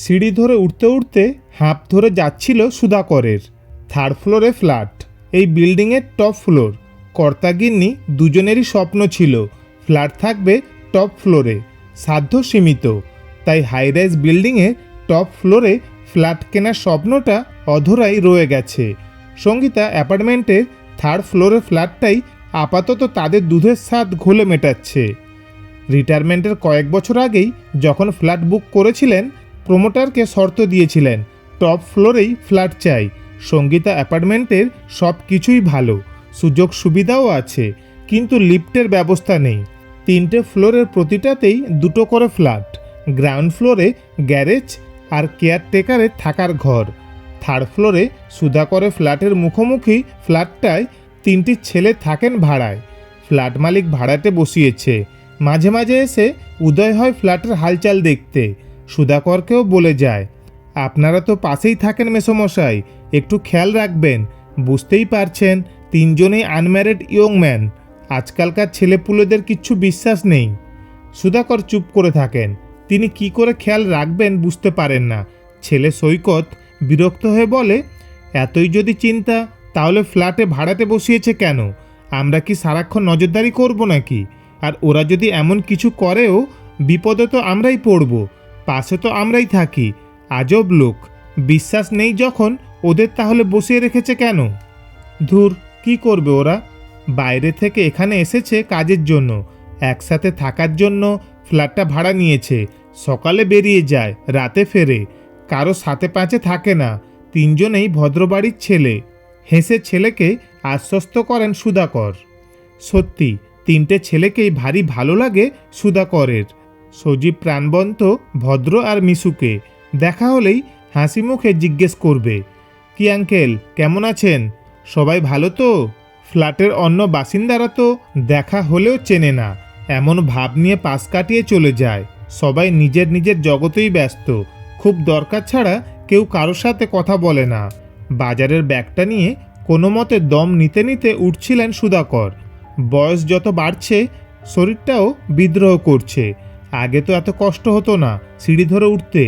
সিঁড়ি ধরে উঠতে উঠতে হাঁপ ধরে যাচ্ছিল সুধাকরের থার্ড ফ্লোরে ফ্ল্যাট এই বিল্ডিংয়ের টপ ফ্লোর কর্তাগিন্নি দুজনেরই স্বপ্ন ছিল ফ্ল্যাট থাকবে টপ ফ্লোরে সাধ্য সীমিত। তাই হাইরাইজ বিল্ডিংয়ে টপ ফ্লোরে ফ্ল্যাট কেনার স্বপ্নটা অধরাই রয়ে গেছে। সঙ্গীতা অ্যাপার্টমেন্টের থার্ড ফ্লোরের ফ্ল্যাটটাই আপাতত তাদের দুধের স্বাদ ঘোলে মেটাচ্ছে। রিটায়ারমেন্টের কয়েক বছর আগেই যখন ফ্ল্যাট বুক করেছিলেন প্রমোটারকে শর্ত দিয়েছিলেন, টপ ফ্লোরেই ফ্ল্যাট চাই, সঙ্গীতা অ্যাপার্টমেন্টের সব কিছুই ভালো, সুযোগ সুবিধাও আছে, কিন্তু লিফটের ব্যবস্থা নেই। তিনটে ফ্লোরের প্রতিটাতেই দুটো করে ফ্ল্যাট, গ্রাউন্ড ফ্লোরে গ্যারেজ আর কেয়ারটেকারের থাকার ঘর। থার্ড ফ্লোরে সুধাকরে ফ্ল্যাটের মুখোমুখি ফ্ল্যাটটায় তিনটি ছেলে থাকেন ভাড়ায়। ফ্ল্যাট মালিক ভাড়াতে বসিয়েছে। মাঝে মাঝে এসে উদয় হয় ফ্ল্যাটের হালচাল দেখতে। সুধাকরকেও বলে যায়, আপনারা তো পাশেই থাকেন মেসোমশাই, একটু খেয়াল রাখবেন। বুঝতেই পারছেন, তিনজনেই আনম্যারিড ইয়ং ম্যান। আজকালকার ছেলেপুলেদের কিচ্ছু বিশ্বাস নেই। সুধাকর চুপ করে থাকেন। তিনি কি করে খেয়াল রাখবেন বুঝতে পারেন না। ছেলে সৈকত বিরক্ত হয়ে বলে, এতই যদি চিন্তা, তাহলে ফ্ল্যাটে ভাড়াতে বসিয়েছে কেন? আমরা কি সারাক্ষণ নজরদারি করব নাকি? আর ওরা যদি এমন কিছু করেও, বিপদে তো আমরাই পড়ব। পাশে তো আমরাই থাকি। আজব লোক। বিশ্বাস নেই যখন ওদের তাহলে বসিয়ে রেখেছে কেন? ধুর, কি করবে ওরা? বাইরে থেকে এখানে এসেছে কাজের জন্য। একসাথে থাকার জন্য ফ্ল্যাটটা ভাড়া নিয়েছে। সকালে বেরিয়ে যায়, রাতে ফেরে। কারও সাথে পাঁচে থাকে না। তিনজনেই ভদ্রবাড়ির ছেলে। হেসে ছেলেকে আশ্বস্ত করেন সুধাকর। সত্যি, তিনটে ছেলেকেই ভারী ভালো লাগে সুধাকরের। সজীব প্রাণবন্ত, ভদ্র আর মিশুকে। দেখা হলেই হাসি মুখে জিজ্ঞেস করবে, কি আঙ্কেল, কেমন আছেন? সবাই ভালো তো? ফ্ল্যাটের অন্য বাসিন্দারা তো দেখা হলেও চেনে না। এমন ভাব নিয়ে পাশ কাটিয়ে চলে যায়। সবাই নিজের নিজের জগতেই ব্যস্ত। খুব দরকার ছাড়া কেউ কারোর সাথে কথা বলে না। বাজারের ব্যাগটা নিয়ে কোনো মতে দম নিতে নিতে উঠছিলেন সুধাকর। বয়স যত বাড়ছে, শরীরটাও বিদ্রোহ করছে। আগে তো এত কষ্ট হতো না, সিঁড়ি ধরে উঠতে।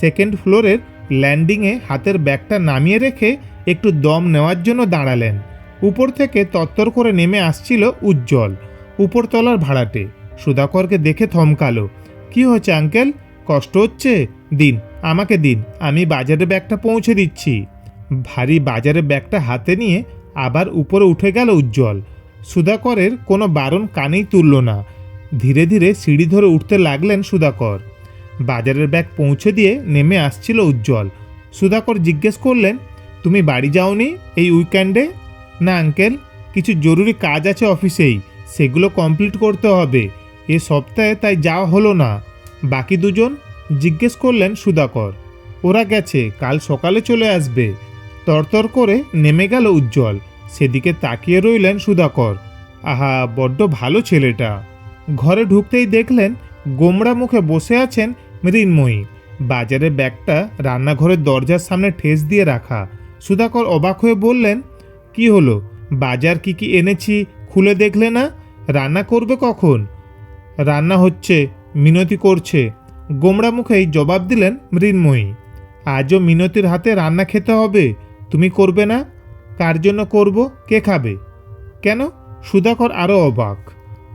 সেকেন্ড ফ্লোরের ল্যান্ডিংয়ে হাতের ব্যাগটা নামিয়ে রেখে একটু দম নেওয়ার জন্য দাঁড়ালেন। উপর থেকে তত্তর করে নেমে আসছিল উজ্জ্বল, উপরতলার ভাড়াটে। সুধাকরকে দেখে থমকালো, কি হয়েছে আঙ্কেল কষ্ট হচ্ছে? দিন, আমাকে দিন, আমি বাজারে ব্যাগটা পৌঁছে দিচ্ছি। ভারী বাজারে ব্যাগটা হাতে নিয়ে আবার উপরে উঠে গেল উজ্জ্বল। সুধাকরের কোনো বারণ কানেই তুলল না। ধীরে ধীরে সিঁড়ি ধরে উঠতে লাগলেন সুধাকর। বাজারের ব্যাগ পৌঁছে দিয়ে নেমে আসছিল উজ্জ্বল। সুধাকর জিজ্ঞেস করলেন, তুমি বাড়ি যাওনি এই উইকেন্ডে? না, আঙ্কেল, কিছু জরুরি কাজ আছে অফিসেই, সেগুলো কমপ্লিট করতে হবে। এ সপ্তাহে তাই যাওয়া হলো না। বাকি দুজন? জিজ্ঞেস করলেন সুধাকর। ওরা গেছে, কাল সকালে চলে আসবে। তরতর করে নেমে গেল উজ্জ্বল। সেদিকে তাকিয়ে রইলেন সুধাকর। আহা, বড্ড ভালো ছেলেটা। ঘরে ঢুকতেই দেখলেন গোমড়া মুখে বসে আছেন মৃন্ময়ী বাজারে ব্যাগটা রান্নাঘরের দরজার সামনে ঠেস দিয়ে রাখা। সুধাকর অবাক হয়ে বললেন, কি হলো? বাজার কি কি এনেছি খুলে দেখলে না? রান্না করবে কখন? রান্না হচ্ছে, মিনতি করছে। গোমড়া মুখেই জবাব দিলেন মৃন্ময়ী আজও মিনতির হাতে রান্না খেতে হবে? তুমি করবে না? কার জন্য করব? কে খাবে? কেন? সুধাকর আরও অবাক।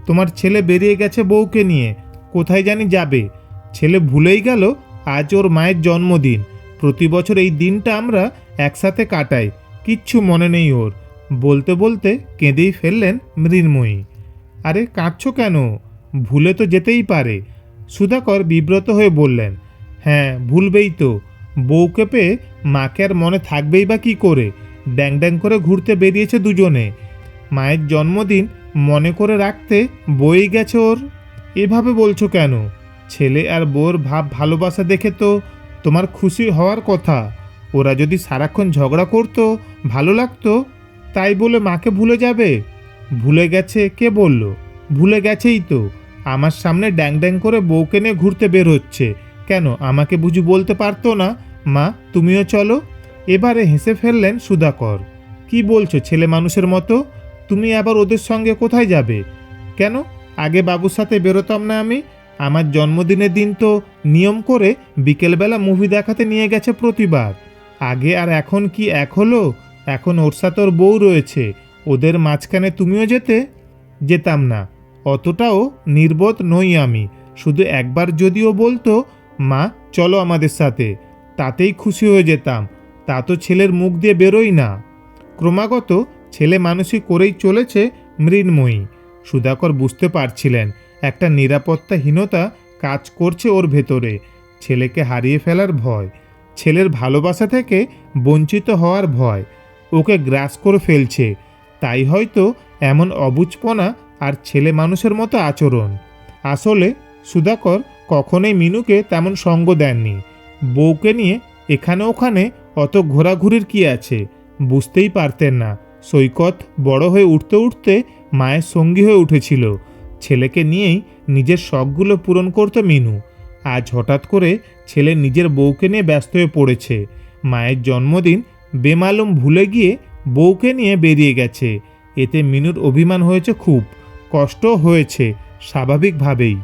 তোমার ছেলে বেরিয়ে গেছে বউকে নিয়ে। কোথায় জানি যাবে। ছেলে ভুলেই গেল, আজ ওর মায়ের জন্মদিন। প্রতি বছর এই দিনটা আমরা একসাথে কাটাই, কিচ্ছু মনে নেই ওর। বলতে বলতে কেঁদেই ফেললেন মৃন্ময়ী। আরে, কাঁদছ কেন? ভুলে তো যেতেই পারে। সুধাকর বিব্রত হয়ে বললেন হ্যাঁ ভুলবেই তো। বউকে পেয়ে মাকে আর মনে থাকবেই বা কী করে? ড্যাং ড্যাং করে ঘুরতে বেরিয়েছে দুজনে। মায়ের জন্মদিন মনে করে রাখতে বই গেছে ওর। এভাবে বলছো কেন? ছেলে আর বউর ভাব ভালোবাসা দেখে তো তোমার খুশি হওয়ার কথা। ওরা যদি সারাক্ষণ ঝগড়া করতো, ভালো লাগতো, তাই বলে মাকে ভুলে যাবে। ভুলে গেছে কে বলল? ভুলে গেছেই তো। আমার সামনে ড্যাং ড্যাং করে বউকে নিয়ে ঘুরতে বের হচ্ছে। কেন, আমাকে বুঝি বলতে পারতো না? মা, তুমিও চলো। এবারে হেসে ফেললেন সুধাকর। কি বলছো, ছেলে মানুষের মতো? তুমি আবার ওদের সঙ্গে কোথায় যাবে? কেন? আগে বাবুর সাথে বেরোতাম না আমি। আমার জন্মদিনের দিন তো নিয়ম করে বিকেলবেলা মুভি দেখাতে নিয়ে গেছে প্রতিবার। আগে আর এখন কি এক হলো? এখন ওর সাথে ওর বউ রয়েছে। ওদের মাঝখানে তুমিও যেতে? যেতাম না। অতটাও নির্বোধ নই আমি। শুধু একবার যদিও বলতো, মা, চলো আমাদের সাথে। তাতেই খুশি হয়ে যেতাম। তা তো ছেলের মুখ দিয়ে বেরোই না। ক্রমাগত ছেলে মানুষই করেই চলেছে মৃন্ময়ী। সুধাকর বুঝতে পারছিলেন, একটা নিরাপত্তাহীনতা কাজ করছে ওর ভেতরে, ছেলেকে হারিয়ে ফেলার ভয়, ছেলের ভালোবাসা থেকে বঞ্চিত হওয়ার ভয়, ওকে গ্রাস করে ফেলছে, তাই হয়তো এমন অবুঝপনা আর ছেলে মানুষের মতো আচরণ। আসলে সুধাকর কখনোই মিনুকে তেমন সঙ্গ দেননি, বউকে নিয়ে এখানে ওখানে অত ঘোরাঘুরির কি আছে, বুঝতেই পারতেন না। সৈকত বড় হয়ে উঠতে উঠতে মায়ের সঙ্গী হয়ে উঠেছিল। ছেলেকে নিয়েই নিজের শখগুলো পূরণ করত মিনু। আজ হঠাৎ করে ছেলে নিজের বউকে নিয়ে ব্যস্ত হয়ে পড়েছে। মায়ের জন্মদিন বেমালুম ভুলে গিয়ে বউকে নিয়ে বেরিয়ে গেছে। এতে মিনুর অভিমান হয়েছে খুব কষ্ট হয়েছে স্বাভাবিকভাবেই।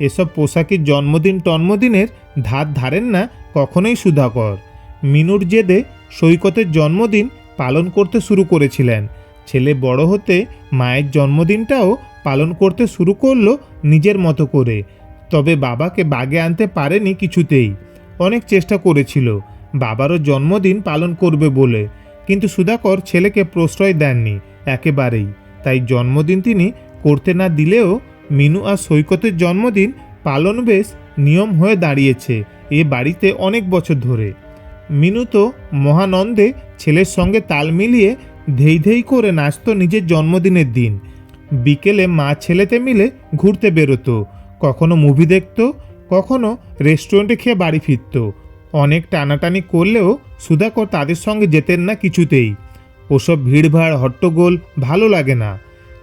এসব পোশাকের জন্মদিন টন্মদিনের ধার ধারেন না কখনোই সুধাকর। মিনুর জেদে সৈকতের জন্মদিন পালন করতে শুরু করেছিলেন। ছেলে বড় হতে মায়ের জন্মদিনটাও পালন করতে শুরু করল নিজের মতো করে। তবে বাবাকে বাগে আনতে পারেনি কিছুতেই। অনেক চেষ্টা করেছিল। বাবারও জন্মদিন পালন করবে বলে। কিন্তু সুধাকর ছেলেকে প্রশ্রয় দেননি একেবারেই। তাই জন্মদিন তিনি করতে না দিলেও মিনু আর সৈকতের জন্মদিন পালন বেশ নিয়ম হয়ে দাঁড়িয়েছে। এ বাড়িতে অনেক বছর ধরে। মিনু তো মহানন্দে ছেলের সঙ্গে তাল মিলিয়ে ধেই ধেই করে নাচত নিজের জন্মদিনের দিন। বিকেলে মা ছেলেতে মিলে ঘুরতে বেরোতো, কখনো মুভি দেখত, কখনো রেস্টুরেন্টে খেয়ে বাড়ি ফিরত। অনেক টানাটানি করলেও সুধাকর তাদের সঙ্গে যেতেন না কিছুতেই। ওসব ভিড়ভাড়, হট্টগোল ভালো লাগে না।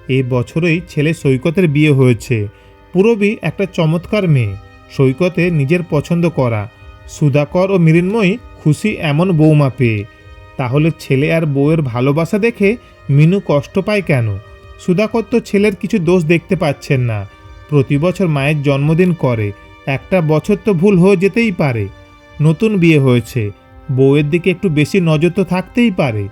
এই বছরেই ছেলে সৈকতের বিয়ে হয়েছে। পুরবী একটা চমৎকার মেয়ে। সৈকতে নিজের পছন্দ করা। সুধাকর ও মৃন্ময়ী খুশি এমন বৌমা পেয়ে। তাহলে ছেলে আর বউয়ের ভালোবাসা দেখে মিনু কষ্ট পায় কেন? সুধাকর তো ছেলের কিছু দোষ দেখতে পাচ্ছেন না। প্রতি বছর মায়ের জন্মদিন করে। একটা বছর তো ভুল হয়ে যেতেই পারে। নতুন বিয়ে হয়েছে। বউয়ের দিকে একটু বেশি নজর তো থাকতেই পারে।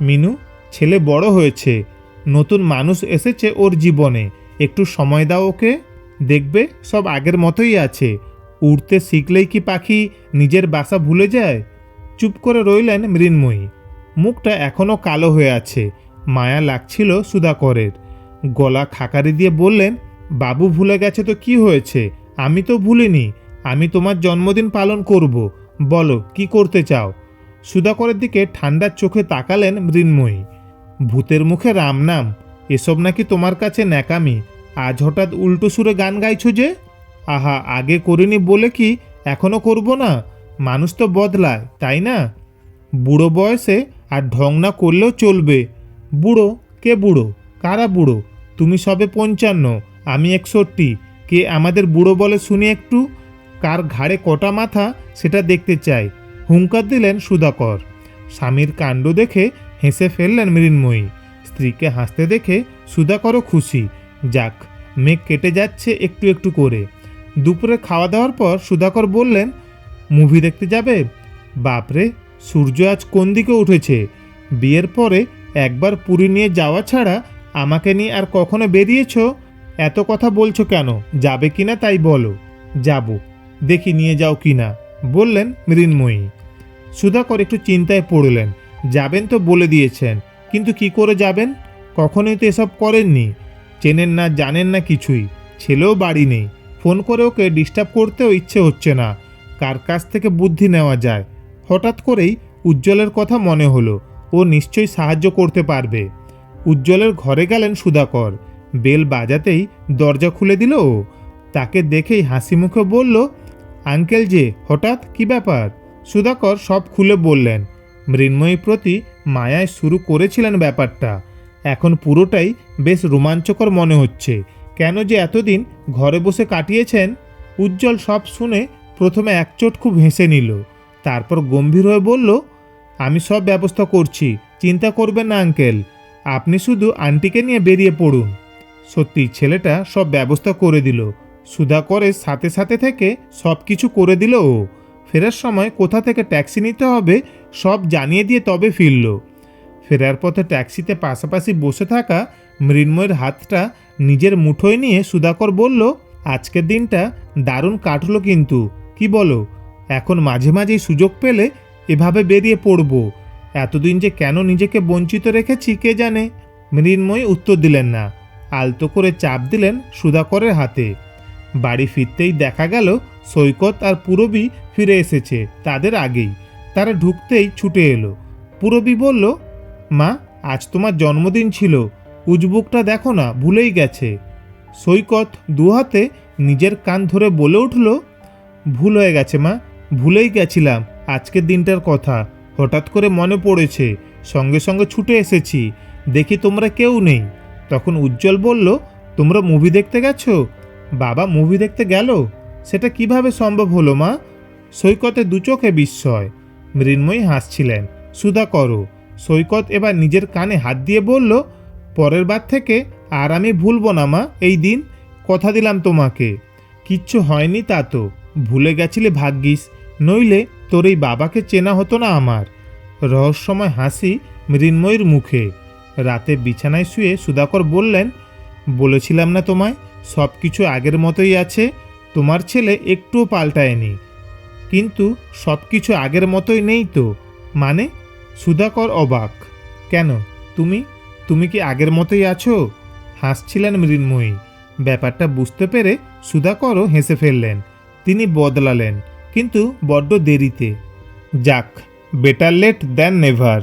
মিনু, ছেলে বড় হয়েছে। নতুন মানুষ এসেছে ওর জীবনে। একটু সময় দাও ওকে। দেখবে সব আগের মতোই আছে। উড়তে শিখলেই কি পাখি নিজের বাসা ভুলে যায়? চুপ করে রইলেন মৃন্ময়ী। মুখটা এখনও কালো হয়ে আছে, মায়া লাগছিল সুধাকরের। গলা খাকারি দিয়ে বললেন, বাবু ভুলে গেছে তো কি হয়েছে? আমি তো ভুলিনি। আমি তোমার জন্মদিন পালন করব। বলো, কি করতে চাও? সুধাকরের দিকে ঠান্ডার চোখে তাকালেন মৃন্ময়ী। ভূতের মুখে রাম নাম। এসব নাকি তোমার কাছে ন্যাকামি। আজ হঠাৎ উল্টো সুরে গান গাইছো যে? আহা, আগে করিনি বলে কি এখনও করব না? মানুষ তো বদলায়, তাই না? বুড়ো বয়সে আর ঢং না করলেও চলবে। বুড়ো কে বুড়ো? কারা বুড়ো? তুমি সবে পঞ্চান্ন, আমি একষট্টি। কে আমাদের বুড়ো বলে শুনি একটু? কার ঘাড়ে কটা মাথা, সেটা দেখতে চাই। হুঙ্কার দিলেন সুধাকর। স্বামীর কাণ্ড দেখে হেসে ফেললেন মৃন্ময়ী। স্ত্রীকে হাসতে দেখে সুধাকরও খুশি। যাক, মেঘ কেটে যাচ্ছে একটু একটু করে। দুপুরে খাওয়া দাওয়ার পর সুধাকর বললেন মুভি দেখতে যাবে? বাপরে, সূর্য আজ কোন দিকে উঠেছে? বিয়ের পরে একবার পুরী নিয়ে যাওয়া ছাড়া আমাকে নিয়ে আর কখনো বেরিয়েছ? এত কথা বলছো কেন? যাবে কিনা তাই বলো। যাব, দেখি নিয়ে যাও কিনা বললেন মৃন্ময়ী। সুধাকর একটু চিন্তায় পড়লেন। যাবেন তো বলে দিয়েছেন, কিন্তু কি করে যাবেন? কখনোই তো এসব করেননি। চেনেন না, জানেন না কিছুই। ছেলেও বাড়ি নেই। ফোন করে ওকে ডিস্টার্ব করতেও ইচ্ছে হচ্ছে না। কার কাছ থেকে বুদ্ধি নেওয়া যায়? হঠাৎ করেই উজ্জ্বলের কথা মনে হলো, ও নিশ্চয়ই সাহায্য করতে পারবে। উজ্জ্বলের ঘরে গেলেন সুধাকর। বেল বাজাতেই দরজা খুলে দিল ও। তাকে দেখেই হাসি মুখে বলল, আঙ্কেল যে, হঠাৎ? কি ব্যাপার? সুধাকর সব খুলে বললেন মৃন্ময়ীর প্রতি মায়ায় শুরু করেছিলেন ব্যাপারটা। এখন পুরোটাই বেশ রোমাঞ্চকর মনে হচ্ছে। কেন যে এতদিন ঘরে বসে কাটিয়েছেন? উজ্জ্বল সব শুনে প্রথমে একচোট খুব হেসে নিল, তারপর গম্ভীর হয়ে বলল, আমি সব ব্যবস্থা করছি, চিন্তা করবেন না, আঙ্কেল। আপনি শুধু আন্টিকে নিয়ে বেরিয়ে পড়ুন। সত্যি, ছেলেটা সব ব্যবস্থা করে দিল। সুধাকরের সাথে সাথে থেকে সব কিছু করে দিল ও। ফেরার সময় কোথা থেকে ট্যাক্সি নিতে হবে সব জানিয়ে দিয়ে তবে ফিরল। ফেরার পথে ট্যাক্সিতে পাশাপাশি বসে থাকা মৃন্ময়ের হাতটা নিজের মুঠোয় নিয়ে সুধাকর বলল, আজকের দিনটা দারুণ কাটলো কিন্তু। কি বলো? এখন মাঝে মাঝেই সুযোগ পেলে এভাবে বেরিয়ে পড়ব। এতদিন যে কেন নিজেকে বঞ্চিত রেখেছি কে জানে? মৃন্ময়ী উত্তর দিলেন না। আলতো করে চাপ দিলেন সুধাকরের হাতে। বাড়ি ফিরতেই দেখা গেল সৈকত আর পুরবী ফিরে এসেছে তাদের আগেই। তারা ঢুকতেই ছুটে এলো। পুরবী বলল, মা, আজ তোমার জন্মদিন ছিল। উজবুকটা দেখো না, ভুলেই গেছে। সৈকত দুহাতে নিজের কান ধরে বলে উঠল ভুল হয়ে গেছে মা, ভুলেই গেছিলাম, আজকের দিনটার কথা। হঠাৎ করে মনে পড়েছে, সঙ্গে সঙ্গে ছুটে এসেছি, দেখি তোমরা কেউ নেই। তখন উজ্জ্বল বলল, তোমরা মুভি দেখতে গেছো? বাবা মুভি দেখতে গেল? সেটা কীভাবে সম্ভব হলো মা? সৈকতে দু চোখে বিস্ময়। মৃন্ময়ী হাসছিলেন, সুধা করো। সৈকত এবার নিজের কানে হাত দিয়ে বলল, পরের বার থেকে আর আমি ভুলবো না মা, এই দিন, কথা দিলাম তোমাকে। কিচ্ছু হয়নি তা তো। ভুলে গেছিলে ভাগ্যিস, নইলে তোর এই বাবাকে চেনা হতো না আমার। রহস্যময় হাসি মৃন্ময়ীর মুখে। রাতে বিছানায় শুয়ে সুধাকর বললেন, বলেছিলাম না তোমায় সব কিছু আগের মতোই আছে, তোমার ছেলে একটুও পাল্টায়নি। কিন্তু সব কিছু আগের মতোই নেই তো মানে? সুধাকর অবাক। কেন, তুমি? তুমি কি আগের মতোই আছো? হাসছিলেন মৃন্ময়ী। ব্যাপারটা বুঝতে পেরে সুধাকরও হেসে ফেললেন। তিনি বদলালেন, কিন্তু বড্ড দেরিতে। যাক বেটার লেট দ্যান নেভার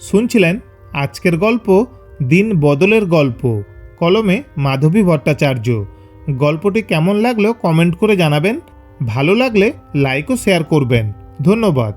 শুনছিলেন আজকের গল্প, দিন বদলের গল্প, কলমে মাধবী ভট্টাচার্য। গল্পটি কেমন লাগল কমেন্ট করে জানাবেন, ভালো লাগলে লাইক ও শেয়ার করবেন। ধন্যবাদ।